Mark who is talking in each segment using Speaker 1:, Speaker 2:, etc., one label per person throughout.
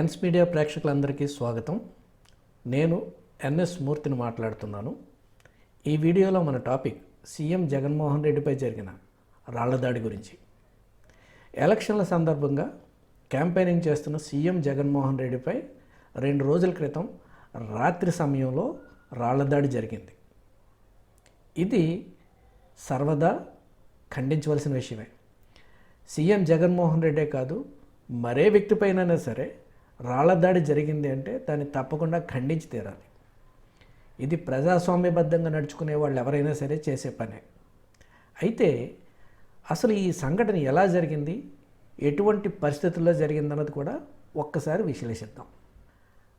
Speaker 1: ఎన్స్ media ప్రేక్షకులందరికీ స్వాగతం. నేను ఎన్ఎస్ మూర్తిని మాట్లాడుతున్నాను. ఈ వీడియోలో మన టాపిక్ సీఎం జగన్మోహన్ రెడ్డిపై జరిగిన రాళ్ళదాడి గురించి. ఎలక్షన్ల సందర్భంగా క్యాంపెయినింగ్ చేస్తున్న సీఎం జగన్మోహన్ రెడ్డిపై రెండు రోజుల క్రితం రాత్రి సమయంలో రాళ్ళదాడి జరిగింది. ఇది సర్వదా ఖండించవలసిన విషయమే. సీఎం జగన్మోహన్ రెడ్డే కాదు మరే వ్యక్తిపైనైనా సరే రాళ్ళ దాడి జరిగింది అంటే దాన్ని తప్పకుండా ఖండించి తీరాలి. ఇది ప్రజాస్వామ్యబద్ధంగా నడుచుకునే వాళ్ళు ఎవరైనా సరే చేసే పనే. అయితే అసలు ఈ సంఘటన ఎలా జరిగింది? ఎటువంటి పరిస్థితుల్లో జరిగిందన్నది కూడా ఒక్కసారి విశ్లేషిద్దాం.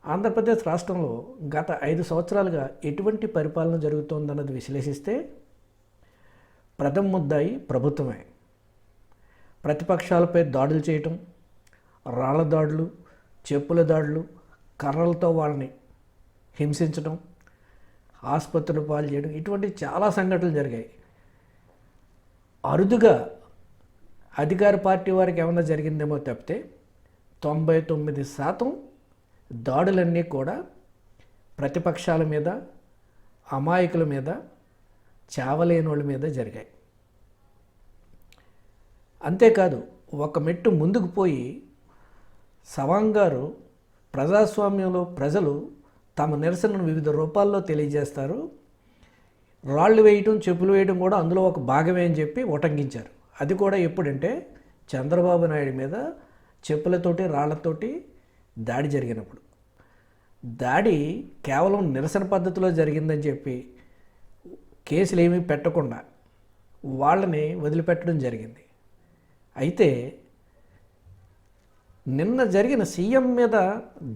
Speaker 1: ఆంధ్రప్రదేశ్ రాష్ట్రంలో గత ఐదు సంవత్సరాలుగా ఎటువంటి పరిపాలన జరుగుతోందన్నది విశ్లేషిస్తే ప్రథమ ముద్దాయి ప్రభుత్వమే. ప్రతిపక్షాలపై దాడులు చేయటం రాళ్ళ దాడులు చెప్పుల దాడులు కర్రలతో వాళ్ళని హింసించడం ఆసుపత్రులు పాలు చేయడం ఇటువంటి చాలా సంఘటనలు జరిగాయి. అరుదుగా అధికార పార్టీ వారికి ఏమైనా జరిగిందేమో తప్పితే తొంభై తొమ్మిది శాతం దాడులన్నీ కూడా ప్రతిపక్షాల మీద అమాయకుల మీద చావలేని వాళ్ళ మీద జరిగాయి. అంతేకాదు ఒక మెట్టు ముందుకు పోయి సవాంగ్ గారు ప్రజాస్వామ్యంలో ప్రజలు తమ నిరసనను వివిధ రూపాల్లో తెలియజేస్తారు. రాళ్ళు వేయటం చెప్పులు వేయడం కూడా అందులో ఒక భాగమే అని చెప్పి ఉటంకించారు అది కూడా ఎప్పుడంటే చంద్రబాబు నాయుడు మీద చెప్పులతోటి రాళ్ళతోటి దాడి జరిగినప్పుడు. దాడి కేవలం నిరసన పద్ధతిలో జరిగిందని చెప్పి కేసులు ఏమీ పెట్టకుండా వాళ్ళని వదిలిపెట్టడం జరిగింది. అయితే నిన్న జరిగిన సీఎం మీద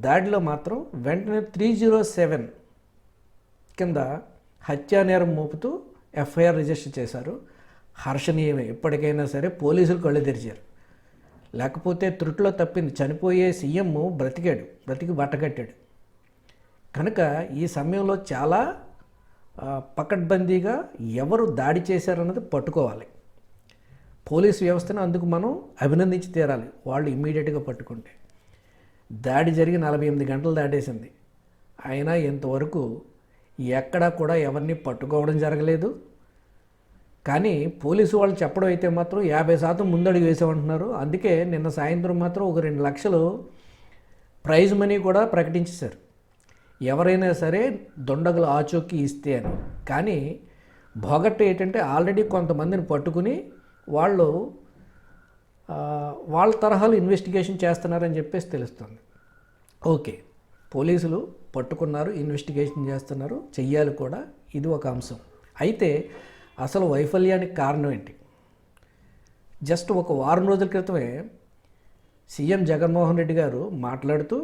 Speaker 1: దాడిలో మాత్రం వెంటనే త్రీ జీరో సెవెన్ కింద హత్యా నేరం మోపుతూ ఎఫ్ఐఆర్ రిజిస్టర్ చేశారు. హర్షణీయమే. ఇప్పటికైనా సరే పోలీసులు కళ్ళు తెరిచారు. లేకపోతే త్రుట్లో తప్పింది. చనిపోయే సీఎం బ్రతికాడు. బ్రతికి బట్టగట్టాడు కనుక ఈ సమయంలో చాలా పకడ్బందీగా ఎవరు దాడి చేశారన్నది పట్టుకోవాలి. పోలీస్ వ్యవస్థను అందుకు మనం అభినందించి తీరాలి. వాళ్ళు ఇమ్మీడియట్గా పట్టుకుంటే. దాడి జరిగి నలభై ఎనిమిది గంటలు దాటేసింది. అయినా ఇంతవరకు ఎక్కడా కూడా ఎవరిని పట్టుకోవడం జరగలేదు. కానీ పోలీసు వాళ్ళు చెప్పడం అయితే మాత్రం యాభై శాతం ముందడుగు వేసామంటున్నారు. అందుకే నిన్న సాయంత్రం మాత్రం ఒక రెండు లక్షలు ప్రైజ్ మనీ కూడా ప్రకటించేశారు. ఎవరైనా సరే దొండగలు ఆచూకీ ఇస్తే అని. కానీ భోగట్టు ఏంటంటే ఆల్రెడీ కొంతమందిని పట్టుకుని వాళ్ళు వాళ్ళ తరహాలో ఇన్వెస్టిగేషన్ చేస్తున్నారని చెప్పేసి తెలుస్తుంది. ఓకే పోలీసులు పట్టుకున్నారు ఇన్వెస్టిగేషన్ చేస్తున్నారు చెయ్యాలి కూడా. ఇది ఒక అంశం. అయితే అసలు వైఫల్యానికి కారణం ఏంటి? జస్ట్ ఒక వారం రోజుల క్రితమే సీఎం జగన్మోహన్ రెడ్డి గారు మాట్లాడుతూ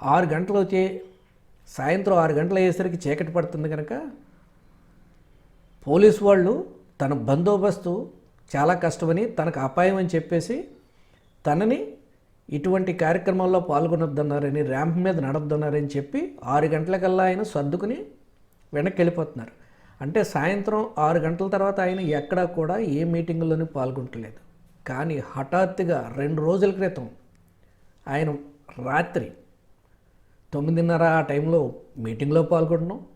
Speaker 1: ఆరు గంటలు వచ్చే సాయంత్రం ఆరు గంటలు అయ్యేసరికి చీకటి పడుతుంది కనుక పోలీస్ వాళ్ళు తన బందోబస్తు చాలా కష్టమని తనకు అపాయం అని చెప్పేసి తనని ఇటువంటి కార్యక్రమాల్లో పాల్గొనొద్దన్నారని ర్యాంప్ మీద నడొద్దన్నారని చెప్పి ఆరు గంటలకల్లా ఆయన సర్దుకుని వెనక్కి వెళ్ళిపోతున్నారు అంటే సాయంత్రం ఆరు గంటల తర్వాత ఆయన ఎక్కడా కూడా ఏ మీటింగుల్లోనూ పాల్గొంటలేదు. కానీ హఠాత్తుగా రెండు రోజుల క్రితం ఆయన రాత్రి తొమ్మిదిన్నర ఆ టైంలో మీటింగ్లో పాల్గొనడం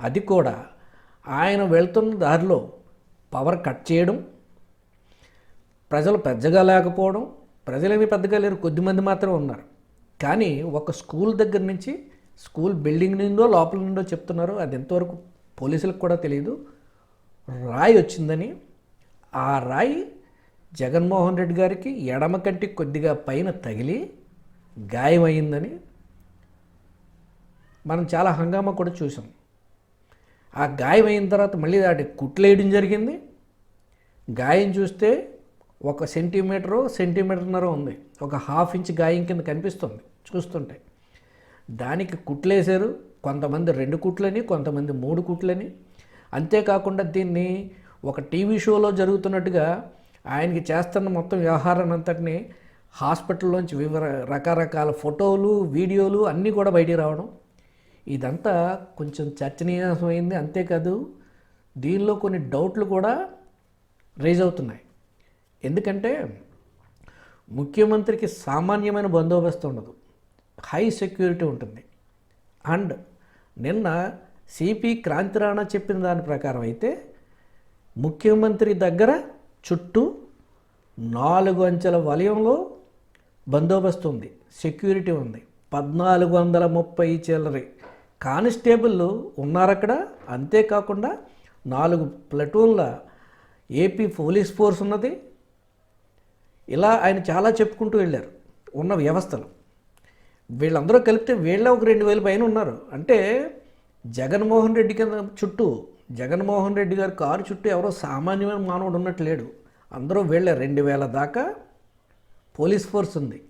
Speaker 1: అది కూడా ఆయన వెళ్తున్న దారిలో పవర్ కట్ చేయడం ప్రజలు పెద్దగా లేకపోవడం ప్రజలేమీ పెద్దగా లేరు కొద్దిమంది మాత్రమే ఉన్నారు. కానీ ఒక స్కూల్ దగ్గర నుంచి స్కూల్ బిల్డింగ్ నుండో లోపల నుండో చెప్తున్నారు. అది ఎంతవరకు పోలీసులకు కూడా తెలియదు. రాయి వచ్చిందని ఆ రాయి జగన్మోహన్ రెడ్డి గారికి ఎడమ కంటి కొద్దిగా పైన తగిలి గాయమైందని మనం చాలా హంగామా కూడా చూసాం ఆ గాయం అయిన తర్వాత మళ్ళీ దాటి కుట్లేయడం జరిగింది. గాయం చూస్తే ఒక సెంటీమీటరు సెంటీమీటర్న్నర ఉంది. ఒక హాఫ్ ఇంచ్ గాయం కింద కనిపిస్తుంది చూస్తుంటే. దానికి కుట్లేశారు. కొంతమంది రెండు కుట్లని కొంతమంది మూడు కుట్లని. అంతేకాకుండా దీన్ని ఒక టీవీ షోలో జరుగుతున్నట్టుగా ఆయనకి చేస్తున్న మొత్తం వ్యవహారాన్ని అంతటిని హాస్పిటల్లోంచి వివర రకరకాల ఫోటోలు వీడియోలు అన్నీ కూడా బయటికి రావడం. ఇదంతా కొంచెం చర్చనీయమైంది అంతేకాదు దీనిలో కొన్ని డౌట్లు కూడా రేజ్ అవుతున్నాయి. ఎందుకంటే ముఖ్యమంత్రికి సామాన్యమైన బందోబస్తు ఉండదు. హై సెక్యూరిటీ ఉంటుంది. అండ్ నిన్న సిపి క్రాంతిరాణా చెప్పిన దాని ప్రకారం అయితే ముఖ్యమంత్రి దగ్గర చుట్టూ నాలుగు అంచెల వలయంలో బందోబస్తు ఉంది. సెక్యూరిటీ ఉంది. పద్నాలుగు వందల ముప్పై చిల్లరి. కానిస్టేబుల్ ఉన్నారు అక్కడ అంతేకాకుండా నాలుగు ప్లటూన్ల ఏపీ పోలీస్ ఫోర్స్ ఉన్నది. ఇలా ఆయన చాలా చెప్పుకుంటూ వెళ్ళారు. ఉన్న వ్యవస్థలు. వీళ్ళందరూ కలిపితే వీళ్ళే ఒక రెండు వేల పైన ఉన్నారు. అంటే జగన్మోహన్ రెడ్డి కింద చుట్టూ జగన్మోహన్ రెడ్డి గారి కారు చుట్టూ ఎవరో సామాన్యమైన మానవుడు ఉన్నట్టు లేడు. అందరూ వెళ్ళారు రెండు వేల దాకా పోలీస్ ఫోర్స్ ఉంది.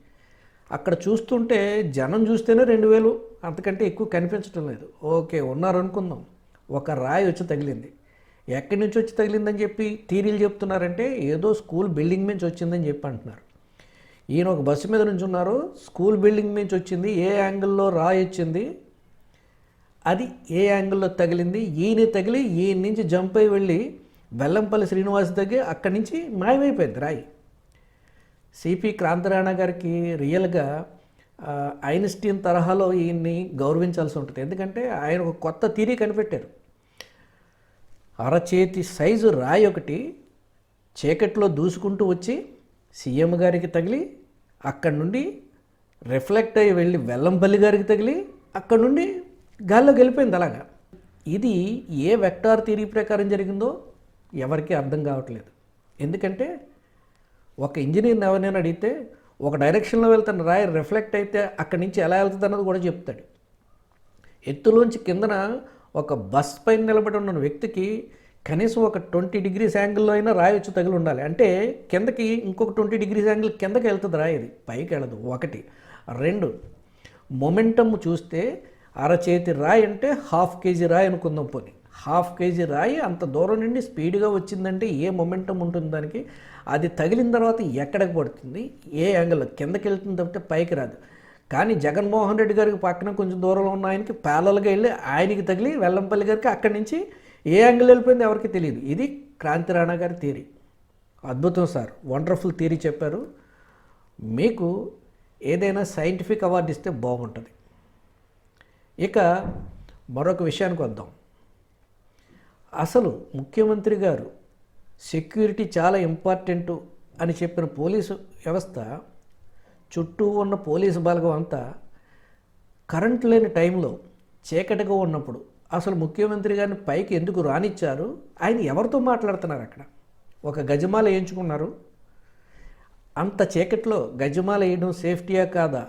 Speaker 1: అక్కడ చూస్తుంటే జనం చూస్తేనే రెండు వేలు అంతకంటే ఎక్కువ కనిపించడం లేదు. ఓకే ఉన్నారు అనుకుందాం ఒక రాయి వచ్చి తగిలింది. ఎక్కడి నుంచి వచ్చి తగిలిందని చెప్పి థీరీలు చెప్తున్నారంటే ఏదో స్కూల్ బిల్డింగ్ నుంచి వచ్చిందని చెప్పి అంటున్నారు. ఈయన ఒక బస్సు మీద నుంచి ఉన్నారు స్కూల్ బిల్డింగ్ నుంచి వచ్చింది ఏ యాంగిల్లో రాయి వచ్చింది అది ఏ యాంగిల్లో తగిలింది ఈయన తగిలి ఈయన నుంచి జంప్ అయి వెళ్ళి బెల్లంపల్లి శ్రీనివాస్ దగ్గర అక్కడి నుంచి మాయమైపోయింది రాయి. సిపి క్రాంతిరాణా గారికి రియల్గా ఐన్స్టీన్ తరహాలో ఈయన్ని గౌరవించాల్సి ఉంటుంది. ఎందుకంటే ఆయన ఒక కొత్త థీరీ కనిపెట్టారు. అరచేతి సైజు రాయి ఒకటి చీకట్లో దూసుకుంటూ వచ్చి సీఎం గారికి తగిలి అక్కడి నుండి రిఫ్లెక్ట్ అయ్యి వెళ్ళి వెల్లంపల్లి గారికి తగిలి అక్కడి నుండి గాల్లో గెలిపోయింది అలాగా. ఇది ఏ వెక్టార్ థీరీ ప్రకారం జరిగిందో ఎవరికీ అర్థం కావట్లేదు. ఎందుకంటే ఒక ఇంజనీర్ని ఎవరినైనా అడిగితే ఒక డైరెక్షన్లో వెళ్తున్న రాయి రిఫ్లెక్ట్ అయితే అక్కడి నుంచి ఎలా వెళ్తుంది అన్నది కూడా చెప్తాడు. ఎత్తులోంచి కిందన ఒక బస్ పైన నిలబడి ఉన్న వ్యక్తికి కనీసం ఒక ట్వంటీ డిగ్రీస్ యాంగిల్లో అయినా రాయొచ్చు తగిలి ఉండాలి. అంటే కిందకి ఇంకొక ట్వంటీ డిగ్రీస్ యాంగిల్ కిందకి వెళ్తుంది రాయి అది పైకి వెళ్ళదు. ఒకటి. రెండు. మొమెంటమ్ చూస్తే అరచేతి రాయి అంటే హాఫ్ కేజీ రాయి అనుకుందాం పోనీ. హాఫ్ కేజీ రాయి అంత దూరం నుండి స్పీడ్గా వచ్చిందంటే ఏ మొమెంటం ఉంటుంది దానికి? అది తగిలిన తర్వాత ఎక్కడికి పడుతుంది? ఏ యాంగిల్లో కిందకి వెళ్తుంది తప్పితే పైకి రాదు. కానీ జగన్మోహన్ రెడ్డి గారికి పక్కన కొంచెం దూరంలో ఉన్న ఆయనకి ప్యాలల్గా వెళ్ళి ఆయనకి తగిలి వెల్లంపల్లి గారికి అక్కడి నుంచి ఏ యాంగిల్ వెళ్ళిపోయింది ఎవరికి తెలియదు. ఇది క్రాంతి రాణా గారి థీరీ అద్భుతం సార్. వండర్ఫుల్ థీరీ చెప్పారు. మీకు ఏదైనా సైంటిఫిక్ అవార్డు ఇస్తే బాగుంటుంది. ఇక మరొక విషయానికి వద్దాం. అసలు ముఖ్యమంత్రి గారు సెక్యూరిటీ చాలా ఇంపార్టెంటు అని చెప్పిన పోలీసు వ్యవస్థ చుట్టూ ఉన్న పోలీసు బలగం అంతా కరెంట్ లేని టైంలో చీకటిగా ఉన్నప్పుడు అసలు ముఖ్యమంత్రి గారిని పైకి ఎందుకు రానిచ్చారు? ఆయన ఎవరితో మాట్లాడుతున్నారు అక్కడ? ఒక గజమాల వేయించుకున్నారు. అంత చీకట్లో గజమాల వేయడం సేఫ్టీయా కాదా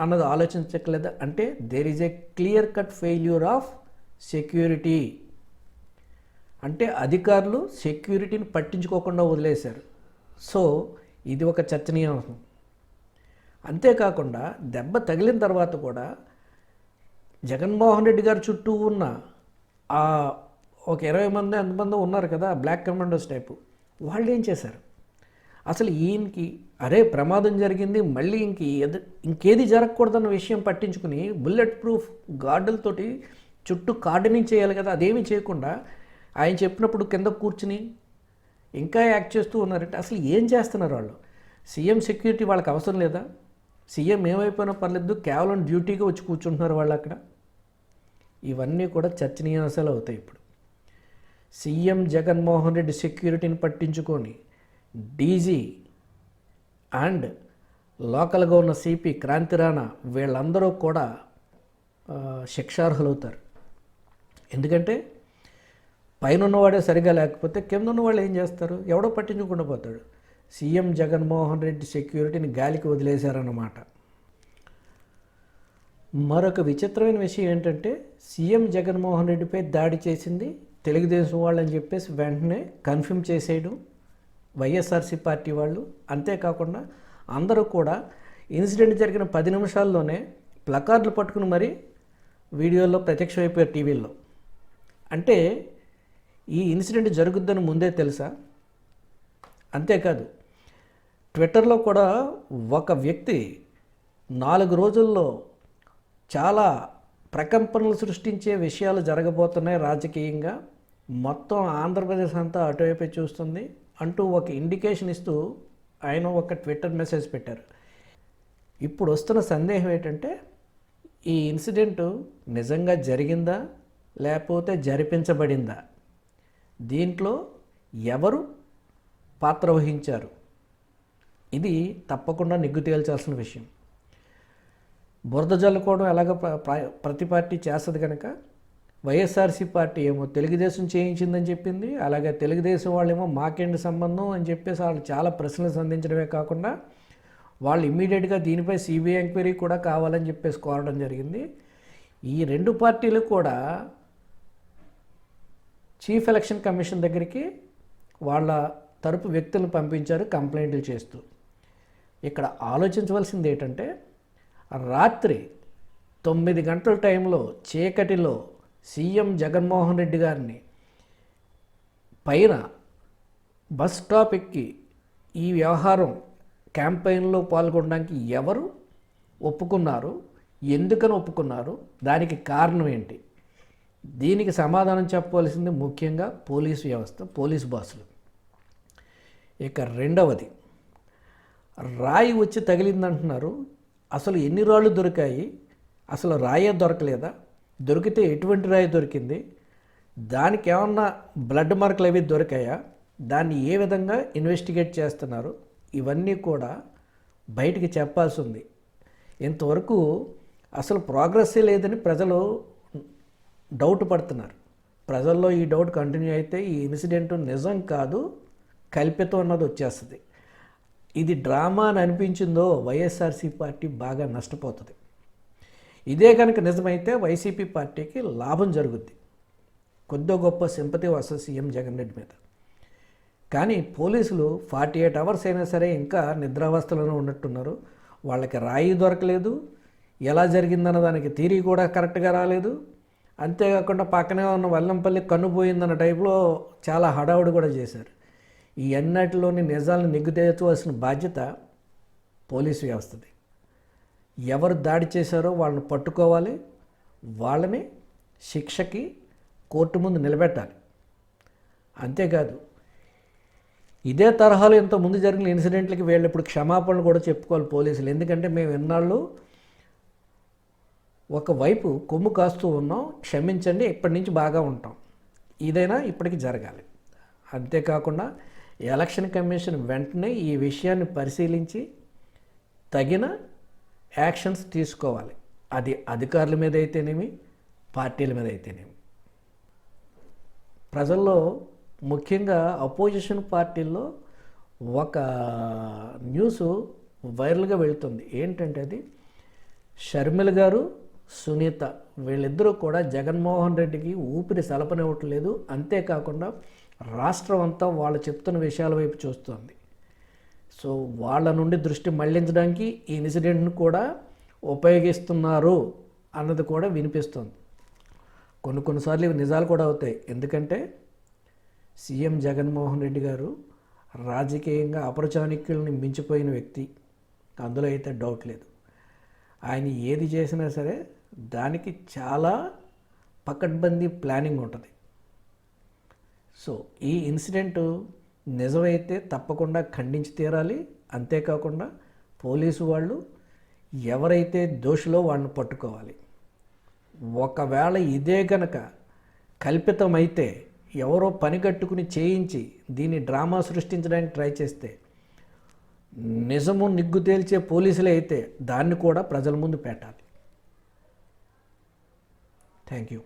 Speaker 1: అన్నది ఆలోచించట్లేదా? అంటే there is a clear cut failure of security అంటే అధికారులు సెక్యూరిటీని పట్టించుకోకుండా వదిలేశారు. సో ఇది ఒక చర్చనీయాంశం. అంతేకాకుండా దెబ్బ తగిలిన తర్వాత కూడా జగన్మోహన్ రెడ్డి గారి చుట్టూ ఉన్న ఆ ఒక ఇరవై మంది ఎంతమంది ఉన్నారు కదా బ్లాక్ కమాండోస్ టైపు వాళ్ళు ఏం చేశారు? అసలు ఈయనకి అరే ప్రమాదం జరిగింది మళ్ళీ ఇంక ఎదు ఇంకేది జరగకూడదన్న విషయం పట్టించుకుని బుల్లెట్ ప్రూఫ్ గార్డులతోటి చుట్టూ కార్డనింగ్ చేయాలి కదా అదేమీ చేయకుండా ఆయన చెప్పినప్పుడు కింద కూర్చుని ఇంకా యాక్ట్ చేస్తూ ఉన్నారంటే అసలు ఏం చేస్తున్నారు వాళ్ళు? సీఎం సెక్యూరిటీ వాళ్ళకి అవసరం లేదా? సీఎం ఏమైపోయినా పర్లేదు కేవలం డ్యూటీగా వచ్చి కూర్చుంటున్నారు వాళ్ళు అక్కడ. ఇవన్నీ కూడా చర్చనీయాంశాలు అవుతాయి ఇప్పుడు. సీఎం జగన్మోహన్ రెడ్డి సెక్యూరిటీని పట్టించుకొని డీజీ అండ్ లోకల్గా ఉన్న సిపి క్రాంతిరాణా వీళ్ళందరూ కూడా శిక్షార్హులవుతారు. ఎందుకంటే పైన ఉన్నవాడే సరిగా లేకపోతే కింద ఉన్నవాళ్ళు ఏం చేస్తారు? ఎవడో పట్టించుకుండా పోతాడు. సీఎం జగన్మోహన్ రెడ్డి సెక్యూరిటీని గాలికి వదిలేశారన్నమాట. మరొక విచిత్రమైన విషయం ఏంటంటే సీఎం జగన్మోహన్ రెడ్డిపై దాడి చేసింది తెలుగుదేశం వాళ్ళని చెప్పేసి వెంటనే కన్ఫర్మ్ చేసేయడం వైఎస్ఆర్సీ పార్టీ వాళ్ళు. అంతేకాకుండా అందరూ కూడా ఇన్సిడెంట్ జరిగిన పది నిమిషాల్లోనే ప్లకార్డులు పట్టుకుని మరీ వీడియోలో ప్రత్యక్షమైపోయారు టీవీల్లో. అంటే ఈ ఇన్సిడెంట్ జరుగుద్దని ముందే తెలుసా? అంతేకాదు ట్విట్టర్లో కూడా ఒక వ్యక్తి నాలుగు రోజుల్లో చాలా ప్రకంపనలు సృష్టించే విషయాలు జరగబోతున్నాయి రాజకీయంగా. మొత్తం ఆంధ్రప్రదేశ్ అంతా అటువైపే చూస్తుంది అంటూ ఒక ఇండికేషన్ ఇస్తూ ఆయన ఒక ట్విట్టర్ మెసేజ్ పెట్టారు. ఇప్పుడు వస్తున్న సందేహం ఏంటంటే ఈ ఇన్సిడెంట్ నిజంగా జరిగిందా లేకపోతే జరిపించబడిందా? దీంట్లో ఎవరు పాత్ర వహించారు? ఇది తప్పకుండా నిగ్గు తేల్చాల్సిన విషయం. బురద జల్లుకోవడం ఎలాగ ప్ర- ప్రతి పార్టీ చేస్తుంది కనుక వైఎస్ఆర్సీ పార్టీ ఏమో తెలుగుదేశం చేయించిందని చెప్పింది అలాగే తెలుగుదేశం వాళ్ళేమో మాకేంటి సంబంధం అని చెప్పేసి వాళ్ళు చాలా ప్రశ్నలు సంధించడమే కాకుండా వాళ్ళు ఇమ్మీడియట్గా దీనిపై సిబిఐ ఎంక్వైరీ కూడా కావాలని చెప్పేసి కోరడం జరిగింది. ఈ రెండు పార్టీలు కూడా చీఫ్ ఎలక్షన్ కమిషన్ దగ్గరికి వాళ్ళ తరపు వ్యక్తులను పంపించారు కంప్లైంట్లు చేస్తూ. ఇక్కడ ఆలోచించవలసింది ఏంటంటే రాత్రి తొమ్మిది గంటల టైంలో చీకటిలో సీఎం జగన్మోహన్ రెడ్డి గారిని పైన బస్ స్టాప్ ఎక్కి ఈ వ్యవహారం క్యాంపెయిన్లో పాల్గొనడానికి ఎవరు ఒప్పుకున్నారు? ఎందుకని ఒప్పుకున్నారు? దానికి కారణం ఏంటి? దీనికి సమాధానం చెప్పవలసింది ముఖ్యంగా పోలీసు వ్యవస్థ పోలీసు బాసులు. ఇక రెండవది రాయి వచ్చి తగిలిందంటున్నారు. అసలు ఎన్ని రాళ్ళు దొరికాయి? అసలు రాయే దొరకలేదా? దొరికితే ఎటువంటి రాయి దొరికింది? దానికి ఏమన్నా బ్లడ్ మార్కులు అవి దొరికాయా? దాన్ని ఏ విధంగా ఇన్వెస్టిగేట్ చేస్తున్నారు? ఇవన్నీ కూడా బయటికి చెప్పాల్సి ఉంది ఇంతవరకు అసలు ప్రోగ్రెస్సే లేదని ప్రజలు డౌట్ పడుతున్నారు. ప్రజల్లో ఈ డౌట్ కంటిన్యూ అయితే ఈ ఇన్సిడెంట్ నిజం కాదు కల్పితం అన్నది వచ్చేస్తుంది. ఇది డ్రామా అని అనిపించిందో వైఎస్ఆర్సీ పార్టీ బాగా నష్టపోతుంది. ఇదే కనుక నిజమైతే వైసీపీ పార్టీకి లాభం జరుగుద్ది. కొద్దో గొప్ప సింపతి వస్తుంది సీఎం జగన్ రెడ్డి మీద. కానీ పోలీసులు ఫార్టీ ఎయిట్ అవర్స్ అయినా సరే ఇంకా నిద్రావస్థలోనే ఉన్నట్టున్నారు. వాళ్ళకి రాయి దొరకలేదు. ఎలా జరిగిందన్న దానికి తీరి కూడా కరెక్ట్గా రాలేదు. అంతేకాకుండా పక్కనే ఉన్న వల్లంపల్లి కన్నుపోయిందన్న టైప్లో చాలా హడావుడి కూడా చేశారు. ఈ అన్నిటిలోని నిజాలను నిగ్గుదేచవలసిన బాధ్యత పోలీసు వ్యవస్థది. ఎవరు దాడి చేశారో వాళ్ళని పట్టుకోవాలి వాళ్ళని శిక్షకి కోర్టు ముందు నిలబెట్టాలి. అంతేకాదు ఇదే తరహాలో ఇంత ముందు జరిగిన ఇన్సిడెంట్లకి వీళ్ళు ఇప్పుడు క్షమాపణలు కూడా చెప్పుకోవాలి పోలీసులు. ఎందుకంటే మేము ఎన్నాళ్ళు ఒకవైపు కొమ్ము కాస్తూ ఉన్నాం క్షమించండి ఇప్పటి నుంచి బాగా ఉంటాం. ఇదైనా ఇప్పటికి జరగాలి. అంతేకాకుండా ఎలక్షన్ కమిషన్ వెంటనే ఈ విషయాన్ని పరిశీలించి తగిన యాక్షన్స్ తీసుకోవాలి. అది అధికారుల మీద అయితేనేమి పార్టీల మీద అయితేనేమి ప్రజల్లో ముఖ్యంగా అపోజిషన్ పార్టీల్లో ఒక న్యూస్ వైరల్గా వెళుతుంది. ఏంటంటే అది షర్మిల గారు సునీత వీళ్ళిద్దరూ కూడా జగన్మోహన్ రెడ్డికి ఊపిరి సలపనివ్వట్లేదు. అంతేకాకుండా రాష్ట్రం అంతా వాళ్ళు చెప్తున్న విషయాల వైపు చూస్తోంది. సో వాళ్ళ నుండి దృష్టి మళ్ళించడానికి ఈ ఇన్సిడెంట్ను కూడా ఉపయోగిస్తున్నారు అన్నది కూడా వినిపిస్తుంది. కొన్ని కొన్నిసార్లు ఇవి నిజాలు కూడా అవుతాయి. ఎందుకంటే సీఎం జగన్మోహన్ రెడ్డి గారు రాజకీయంగా అపరచాణిక్యుల్ని మించిపోయిన వ్యక్తి. అందులో అయితే డౌట్ లేదు. ఆయన ఏది చేసినా సరే దానికి చాలా పకడ్బందీ ప్లానింగ్ ఉంటుంది. సో ఈ ఇన్సిడెంట్ నిజమైతే తప్పకుండా ఖండించి తీరాలి. అంతేకాకుండా పోలీసు వాళ్ళు ఎవరైతే దోషులో వాళ్ళని పట్టుకోవాలి. ఒకవేళ ఇదే గనక కల్పితమైతే ఎవరో పని కట్టుకుని చేయించి దీన్ని డ్రామా సృష్టించడానికి ట్రై చేస్తే నిజము నిగ్గు తేల్చే పోలీసులే అయితే దాన్ని కూడా ప్రజల ముందు పెట్టాలి. Thank you.